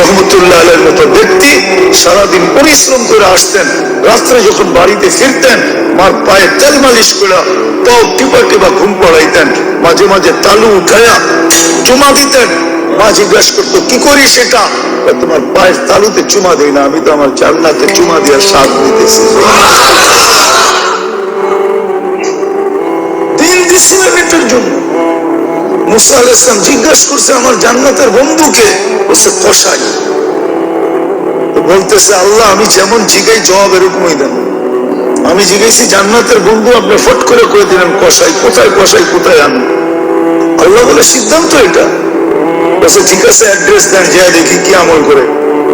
রহমতুল্লাহ মতো ব্যক্তি সারাদিন পরিশ্রম করে আসতেন, রাত্রে যখন বাড়িতে ফিরতেন, মার পায়ে তেল মালিশ করে পাও টিপা টিপা ঘুম পড়াইতেন, মাঝে মাঝে তালু উঠায়া চুমা দিতেন। মা জিজ্ঞাসা করতো, কি করি সেটা তোমার পায়ের তালুতে চুমা দেই না, আমি তো আমার জান্নাতে চুমা দেওয়ার স্বাদ নিতেছি দিন দিছিলেন এটার জন্য মুসা আল ইসলাম জিজ্ঞাসা করছে আমার জান্নাতের বন্ধুকে বলছে কষাই বলতেছে আল্লাহ আমি যেমন জিগাই জবাব এরকমই দেন। আমি জিজ্ঞেসি জান্নাতের বন্ধু আপনি ফট করে করে দিলেন কষাই কোথায় কষাই কোথায় আনব আল্লাহ বলে সিদ্ধান্ত এটা। বলছে ঠিক আছে অ্যাড্রেস দেন যা দেখি কি আমল করে।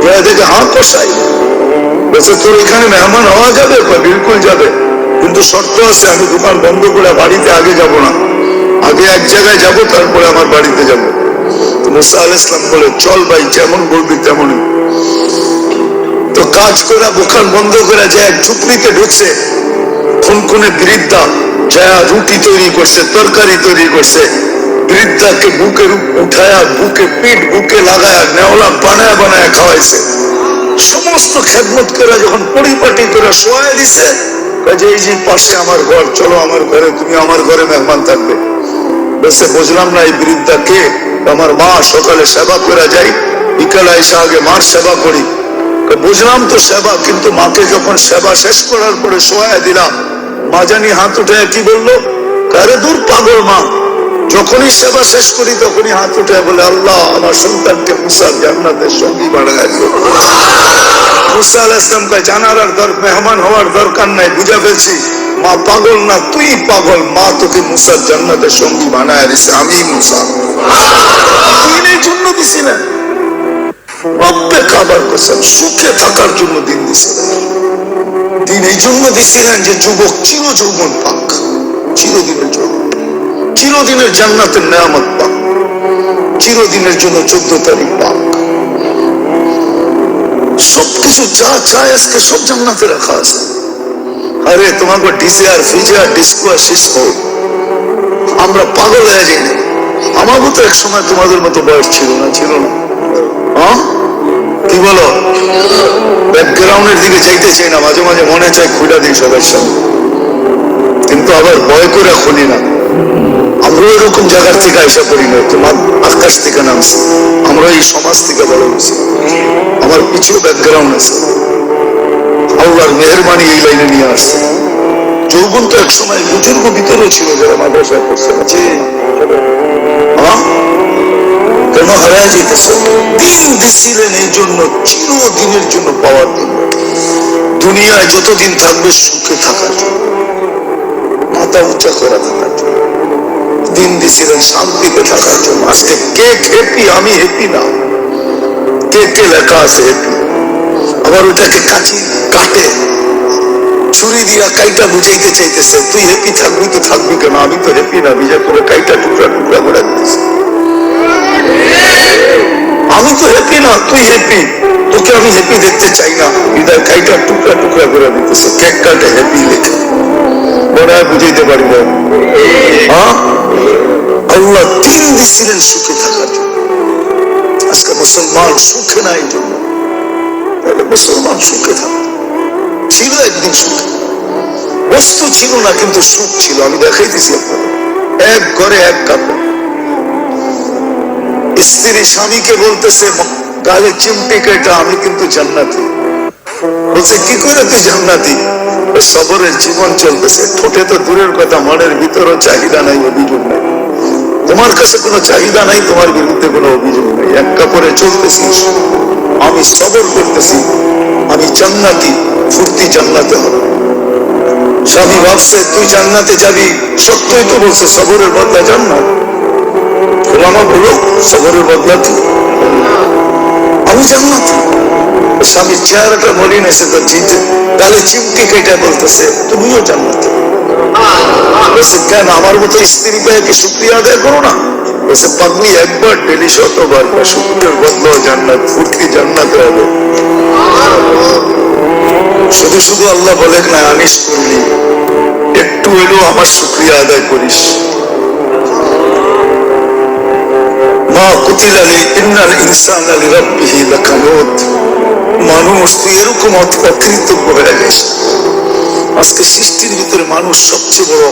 যা দেখে হ্যাঁ কষাই বলছে তোর এখানে মেহমান হওয়া যাবে কয়, বিলকুল যাবে। কিন্তু শর্ত আছে আমি দোকান বন্ধ করে বাড়িতে আগে যাব না। আগে এক জায়গায় যাব, তারপরে আমার বাড়িতে যাব। মুসা আল ইসলাম বলে, চল ভাই, যেমন বলবি তেমনই। তো কাজ করে, দোকান বন্ধ করে যায় এক ঝুপড়িতে ঢুকছে, খুনখুনে বৃদ্ধা, যা রুটি তৈরি করছে, তরকারি তৈরি করছে, বৃদ্ধাকে বুকে উঠায়া, বুকে পিঠ, বুকে লাগায়া, নেওলা বানায় বানায় খাওয়াইছে। সমস্ত খেদমত করে যখন পরিপাটি করে শোয়াই দিছে কাজে এই যে, পাশে আমার ঘর, চলো আমার ঘরে, তুমি আমার ঘরে মেহমান থাকবে। বলছে বুঝলাম না এই বৃদ্ধা কে? আমার মা সকালে সেবা করে যাই, বিকালে এসে আগে মার সেবা করি। বুঝলাম তো সেবা, কিন্তু মাকে যখন সেবা শেষ করার পরে শোয়া দিলাম, মা জানি হাত উঠে কি বলল? কারে দূর পাগল মা? যখনই সেবা শেষ করি তখনই হাত উঠে বলে, আল্লাহ, আমার সন্তানকে মুসার জান্নাতের সঙ্গী বাড়ায় মুসা আল ইসলামকে জানার আর মেহমান হওয়ার দরকার নাই, বুঝা ফেলছি। মা পাগল না, তুই পাগল। মা তোকে মুসার জান্নাতের সঙ্গী বানায় দিছে, আমি মুসা। দিনের জন্য দিছি না। সুখে থাকার জন্য দিন দিন এই জন্য দিছিলেন যে যুবক চির যৌবন পাক, চিরদিনের জন্য। চিরদিনের জান্নাতের নেয়ামত পাক, চিরদিনের জন্য চোদ্দ তারিখ পাক। সবকিছু যা চায় আজকে সব জান্নাতে রাখা আছে। আরে, তোমাকে ডিজে আর ফিজে আর ডিস্কো আর সিসকো। আমরা পাগল হয়ে যাই না আমারও তো এক সময় তোমাদের মতো বয়স ছিল না ছিল না? কি বলো? ব্যাকগ্রাউন্ডের দিকে যাইতে চাই না, মাঝে মাঝে মনে চাই খুঁড়া দিই সবার সঙ্গে কিন্তু আবার ভয় করে খুলি না। আমরা এরকম জায়গার থেকে আইসা করি না তোমার আকাশ থেকে নামছি। আমরা এই সমাজ থেকে বড় হয়েছি। আমার পিছু ব্যাকগ্রাউন্ড আছে। আল্লাহর মেহরবানি এই লাইনে নিয়ে আসছে। যৌবন তো এক সময় বুজুর্গ ভিতরেও ছিল যারা মাদ্রাসায় পড়ছে? কেন হারায় যেতেছে? দিন দিছিলেন এই জন্য, চিরদিনের জন্য পাওয়ার জন্য দুনিয়ায় যতদিন থাকবে, সুখে থাকার জন্য। মাথা উঁচা করা থাকার জন্য। দিন দিছিলেন শান্তিতে থাকার জন্য। আজকে কে হ্যাপি আমি হ্যাপি না। কে কে লেখা আছে হ্যাপি আবার ওটাকে কাচি কাটে ছুরি দিয়া কাইটা বুঝাইতে চাইতেছে, তুই হ্যাপি থাকবি তো থাকবি কেন? আমি তো হ্যাপি না বিজয় করে কাইটা টুকরা টুকরা করে আমি তো হ্যাপি না, তুই হ্যাপি তোকে আমি হ্যাপি দেখতে চাই না। হৃদয় কাইটা টুকরা টুকরা করে দিতেছে, কেক কাটে হ্যাপি লেখে। হয় বুঝাইতে পারি না। হ্যাঁ? আল্লাহ দিন দিছিলেন সুখে থাকার আজকে মুসলমান সুখে নাই জন্য মুসলমান সুখে থাকে ছিল একদিন সুখে। বস্তু ছিল না, কিন্তু সুখ ছিল। আমি দেখাই দিছি এক ঘরে এক কাপড়। স্ত্রী স্বামীকে বলতেছে গালে চিমটি কেটা আমি কিন্তু জান্নাতি। বলছে, কি করে তুই জান্নাতি? সবরের জীবন চলতেছে। ঠোঁটে তো দূরের কথা মনের ভিতরও চাহিদা নাই, অভিযোগ নাই। তোমার কাছে কোনো চাহিদা নাই, তোমার বিরুদ্ধে কোনো অভিযোগ নেই। এক কাপড়ে চলতেছিস। আমি সবর করতেছি। আমি জান্নাতি। ফুর্তি জান্নাতে হবে। স্বামী ভাবছে, তুই জান্নাতে যাবি? সত্যই তো বলছে, সবরের বদলা জান্নাত। ওলামা বলো, সবরের বদলা কি? আমি জান্নাতি। স্বামীর চেহারাটা মলিন এসে তো চিনতে তাহলে চিমটি কেটে বলতেছে, তুমিও জান্নাতি। কেন? আমার মতো স্ত্রী পেয়ে শুক্রিয়া আদায় করো না? বলছে, পাগলি, একবার ডেলি শতবার শুক্রিয়ার বদল জান্নাত ফুটকি জান্নাতে হবে। শুধু শুধু আল্লাহ বলেন, না আনিস করলি একটু এলো আমার শুক্রিয়া আদায় করিস। মা মানুষ এরকম হয়ে গেছিস। আজকে ভিতরে মানুষ সবচেয়ে বড়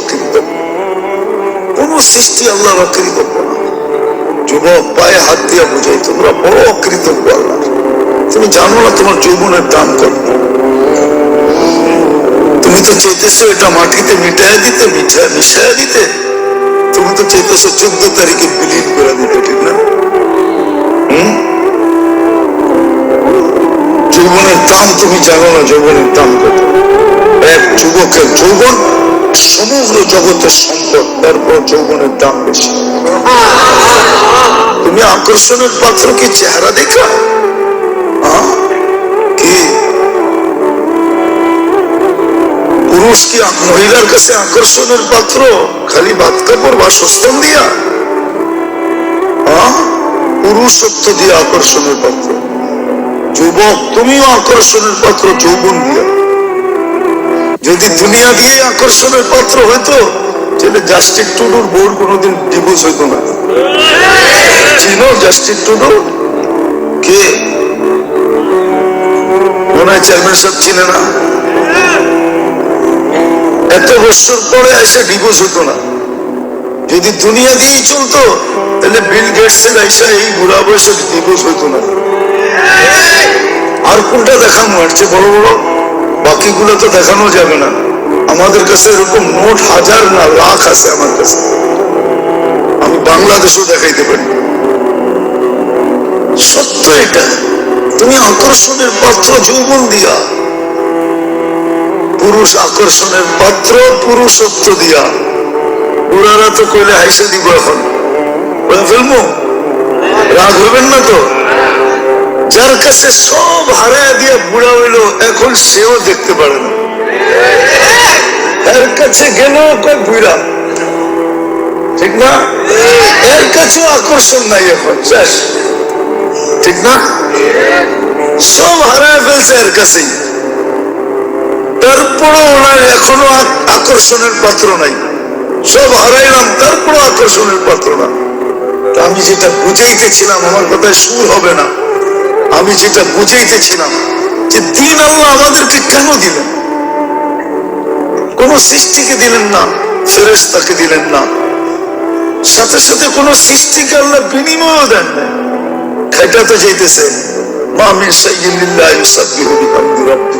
পায়ে হাত বুঝাই, তোমরা বড় অকৃতজ্ঞ তুমি জানো না তোমার যৌবনের দাম কত? তো এটা মাটিতে মিটায় দিতে মিঠায় মিশায় দিতে। তুমি তো চেতেছো চোদ্দ তারিখে বিলীন করে দিতে, ঠিক না? যৌবনের দাম তুমি জানো না, যৌবনের দাম কত? এক যুবকের যৌবন, সমগ্র জগতের সম্পদ তারপর যৌবনের দাম বেশি। তুমি আকর্ষণের পাত্র কি চেহারা দেখা আহ? কি? পুরুষ কি মহিলার কাছে আকর্ষণের পাত্র, খালি ভাত কাপড়, বাসস্থান দিয়া। আহ? পুরুষত্ব দিয়ে আকর্ষণের পাত্র। যুবক, তুমিও আকর্ষণের পাত্র, যৌবন দিয়া। যদি দুনিয়া দিয়ে আকর্ষণের পাত্র হইতো, তাহলে জাস্টিক টুডুর বোর্ড কোনোদিন ডিভোর্স হইতো না। চিনো জাস্টিক টুডু কে? মনে হয় চেয়ারম্যান সাহেব চিনে না। এত বছর পরে এসে ডিভোর্স হতো না। যদি দুনিয়া দিয়েই চলতো, তাহলে বিল গেটস এর আইসা এই বুড়া বয়সে ডিভোর্স হতো না। আর কোনটা দেখানো? আর চেয়ে বড় বড়? বাকিগুলো তো দেখানো যাবে না। আমাদের কাছে এরকম নোট হাজার না লাখ আছে আমার কাছে। আমি বাংলাদেশও দেখাইতে পারি। সত্য এটা। তুমি আকর্ষণের পাত্র যৌবন দিয়া পুরুষ আকর্ষণের পাত্র পুরুষত্ব দিয়া। বুড়ারা তো কইলে হাইসা দিব এখন। ফেলব রাগ হবেন না তো? যার কাছে সব হারায় দিয়ে বুড়া হইল, এখন সেও দেখতে পারে না। এর কাছে গেলেও কয় বুড়া ঠিক না? এর কাছেও আকর্ষণ নাই এখন ঠিক না? সব হারায় ফেলছে এর কাছেই। তারপরও ওনার এখনও আকর্ষণের পাত্র নাই। সব হারাইলাম, তারপরও আকর্ষণের পাত্র না। আমি যেটা বুঝাইতেছিলাম, আমার কথায় সুর হবে না। আমি যেটা বুঝাইতেছিলাম, যে দিন আল্লাহ আমাদেরকে কেন দিলেন? কোন সৃষ্টিকে দিলেন না ফেরেস্তাকে দিলেন না। সাথে সাথে কোন সৃষ্টিকে আল্লাহ বিনিময়ও দেন না খাইটা তো যাইতেছে মামিন সাইয়্যিদিল্লাহ ইউসাব্বিহু বিহামদি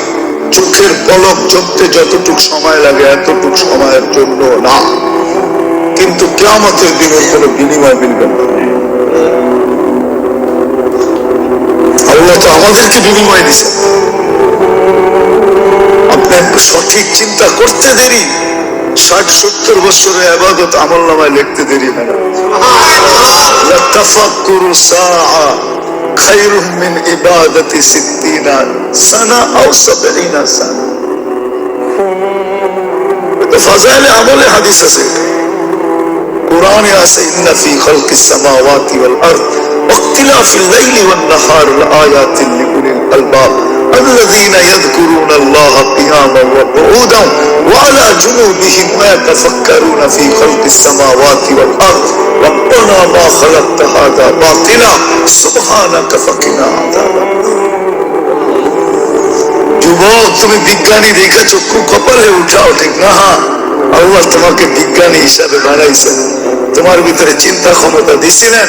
চোখের পলক চলতে যতটুক সময় লাগে এতটুক সময়ের জন্য না কিন্তু কেমতের দিনের কোনো বিনিময় মিলবে না আল্লাহ তো আমাদেরকে বিনিময় দিছে আপনি একটু সঠিক চিন্তা করতে দেরি ষাট সত্তর বছরের আবাদত আমল নামায় লিখতে দেরি হয় না لتفكر ساعة خير من عبادة ستين سنة أو سبعين سنة. تو فضائل عمل حدیث سے قرآن ایسے ان في خلق السماوات والأرض واختلاف الليل والنهار لآيات لأولي الألباب. الذين يذكرون الله قياما وقعودا وعلى جنوبهم ويتفكرون في خلق السماوات والأرض. ربنا ما خلقت هذا باطلا سبحانك فقنا عذاب النار. যুবক, তুমি বিজ্ঞানী দেখে চক্ষু কপালে উঠাও, ঠিক না? আল্লাহ তোমাকে বিজ্ঞানী হিসাবে বানাইছেন। তোমার ভিতরে চিন্তা ক্ষমতা দিছিলেন।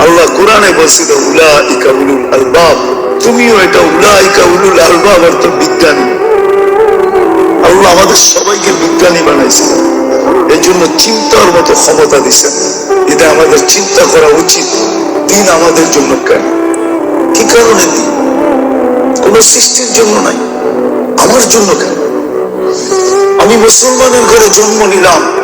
আল্লাহ কোরআনে বলছিল উলা ইকা উলুল আলবাব। তুমিও এটা উলা ইকা উলুল আলবাব অর্থ বিজ্ঞানী। আল্লাহ আমাদের সবাইকে বিজ্ঞানী বানাইছিলেন এই জন্য চিন্তার মতো ক্ষমতা দিছেন। এটা আমাদের চিন্তা করা উচিত। দিন আমাদের জন্য কেন? কি কারণে দিন? কোন সৃষ্টির জন্য নাই। আমার জন্য কেন? আমি মুসলমানের ঘরে জন্ম নিলাম।